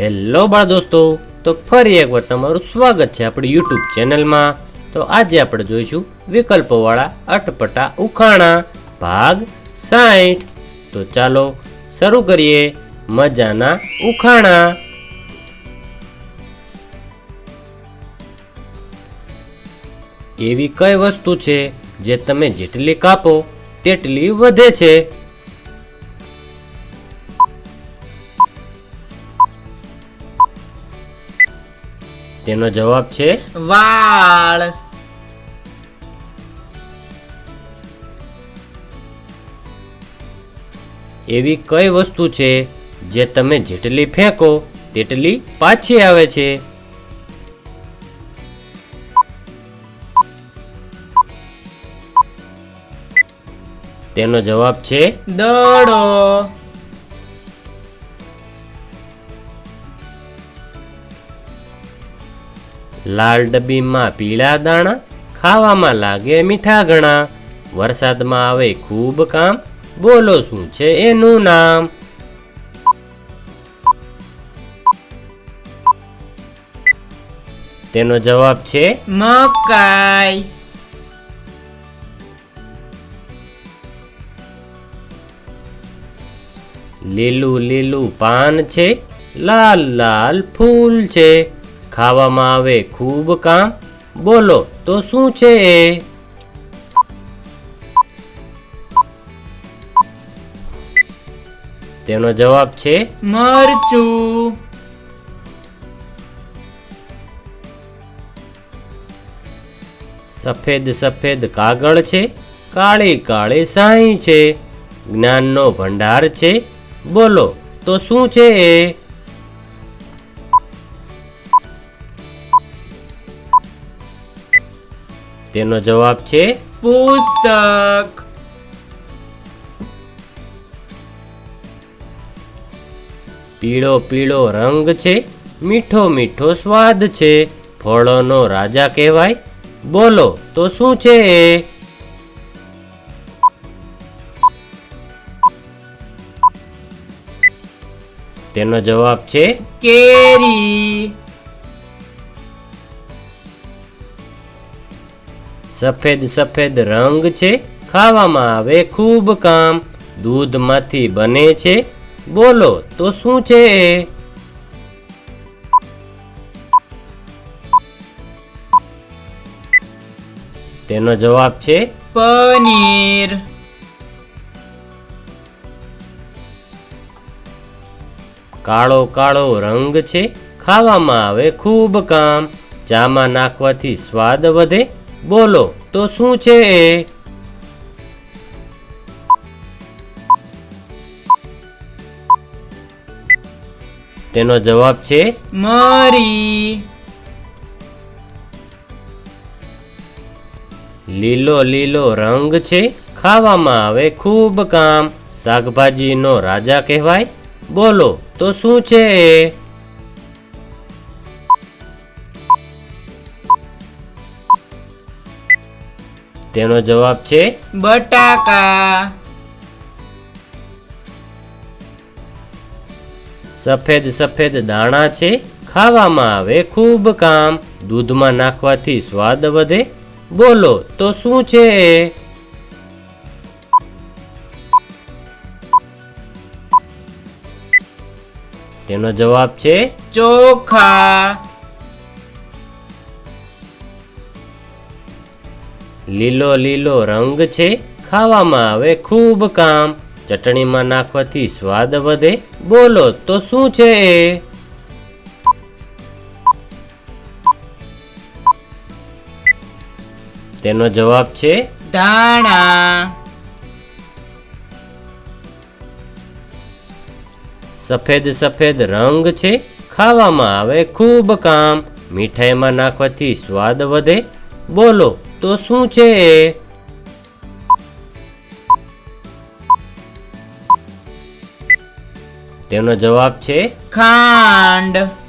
Hello બાળ દોસ્તો, તો ફરી એકવાર તમારું સ્વાગત છે આપણી યુટ્યુબ ચેનલમાં. તો આજે આપણે જોઈશું વિકલ્પોવાળા અટપટા ઉખાણા, ભાગ સાઠ તો ચાલો શરૂ કરીએ મજાના ઉખાણા. એવી કઈ વસ્તુ છે જે તમે જેટલી કાપો, તેટલી વધે છે? તેનો જવાબ છે વાળ. એવી કઈ વસ્તુ છે જે તમે જેટલી ફેંકો તેટલી પાછી આવે છે? તેનો જવાબ છે દડો. લાલ ડબ્બીમાં પીળા દાણા ખાવામાં લાગે મીઠા ઘણા. વરસાદમાં આવે ખૂબ કામ બોલો શું છે એનું નામ? તેનો જવાબ છે મકાઈ. લીલું લીલું પાન છે લાલ લાલ ફૂલ છે. ખાવામાં આવે ખૂબ કામ બોલો, તો શું છે એ? તેનો જવાબ છે મરચું. સફેદ સફેદ કાગળ છે, કાળી કાળી સાઈ છે, જ્ઞાનનો ભંડાર છે, બોલો, તો શું છે એ? તેનો જવાબ છે પુસ્તક. પીળો પીળો રંગ છે, મીઠો મીઠો સ્વાદ છે, ફળોનો રાજા કહેવાય. બોલો, તો શું છે? એ તેનો જવાબ છે કેરી. સફેદ સફેદ રંગ છે, ખાવામાં આવે ખૂબ કામ. દૂધમાંથી બને છે. બોલો, તો શું છે? એ તેનો જવાબ છે, પનીર. કાળો કાળો રંગ છે, ખાવામાં આવે ખૂબ કામ. ચામાં નાખવાથી સ્વાદ વધે બોલો તો શું છે એ? તેનો જવાબ છે મરી. લીલો લીલો રંગ છે ખાવામાં આવે ખૂબ કામ. શાકભાજીનો રાજા કહેવાય. બોલો તો શું છે એ? તેનો જવાબ છે બટાકા. સફેદ સફેદ દાણા છે ખાવામાં આવે ખૂબ કામ દૂધમાં નાખવાથી સ્વાદ વધે. બોલો તો શું છે? એ તેનો જવાબ છે ચોખા. લીલો લીલો રંગ છે. ખાવામાં આવે ખૂબ કામ. ચટણીમાં નાખવાથી સ્વાદ વધે. બોલો તો શું છે? એ તેનો જવાબ છે ધાણા સફેદ સફેદ રંગ છે. ખાવામાં આવે ખૂબ કામ. મીઠાઈમાં નાખવાથી સ્વાદ વધે. બોલો તો શું છે? તેનો જવાબ છે ખાંડ.